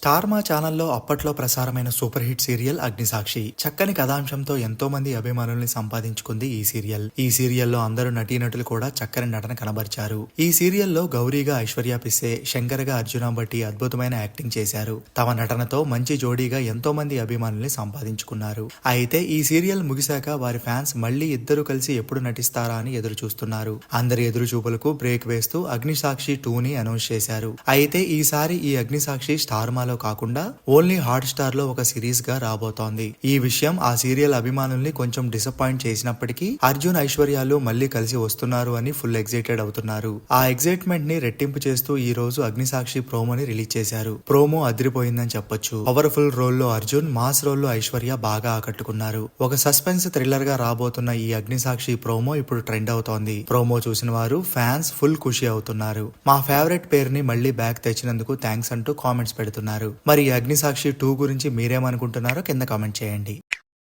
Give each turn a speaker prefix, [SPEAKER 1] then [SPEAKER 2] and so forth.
[SPEAKER 1] Star మా ఛానల్లో అప్పట్లో ప్రసారమైన సూపర్ హిట్ సీరియల్ అగ్నిసాక్షి. చక్కని కథాంశంతో ఎంతో మంది అభిమానుల్ని సంపాదించుకుంది ఈ సీరియల్. ఈ సీరియల్లో అందరూ నటీనటులు కూడా చక్కని నటన కనబరిచారు. ఈ సీరియల్లో గౌరీగా ఐశ్వర్య పిస్సే శంకర్గా అర్జున భట్టి అద్భుతమైన యాక్టింగ్ చేశారు. తమ నటనతో మంచి జోడీగా ఎంతో మంది అభిమానుల్ని సంపాదించుకున్నారు. అయితే ఈ సీరియల్ ముగిశాక వారి ఫ్యాన్స్ మళ్ళీ ఇద్దరు కలిసి ఎప్పుడు నటిస్తారా అని ఎదురు చూస్తున్నారు అందరి ఎదురు చూపులకు బ్రేక్ వేస్తూ అగ్నిసాక్షి టూ ని అనౌన్స్ చేశారు. అయితే ఈసారి ఈ అగ్నిసాక్షి స్టార్ మాలో కాకుండా ఓన్లీ హాట్ స్టార్లో ఒక సిరీస్గా రాబోతోంది. ఈ విషయం ఆ సీరియల్ అభిమానుల్ని కొంచెం డిసప్పాయింట్ చేసినప్పటికీ అర్జున్ ఐశ్వర్యాలు మళ్ళీ కలిసి వస్తున్నారు అని ఫుల్ ఎగ్జైటెడ్ అవుతున్నారు. ఆ ఎగ్జైట్మెంట్ని రెట్టింపు చేస్తూ ఈ రోజు అగ్నిసాక్షి ప్రోమోని రిలీజ్ చేశారు. ప్రోమో అదిరిపోయిందని చెప్పొచ్చు. పవర్ఫుల్ రోల్లో అర్జున్ మాస్ రోల్లో ఐశ్వర్య బాగా ఆకట్టుకున్నారు. ఒక సస్పెన్స్ థ్రిల్లర్గా రాబోతున్న ఈ అగ్నిసాక్షి ప్రోమో ఇప్పుడు ట్రెండ్ అవుతోంది. ప్రోమో చూసిన వారు ఫ్యాన్స్ ఫుల్ ఖుషి అవుతున్నారు. మా ఫేవరెట్ పేరుని మళ్ళీ బ్యాక్ తెచ్చినందుకు థ్యాంక్స్ అంటూ కామెంట్స్ పెడుతున్నారు. మరి అగ్నిసాక్షి టూ గురించి మీరేమనుకుంటున్నారో కింద కామెంట్ చేయండి.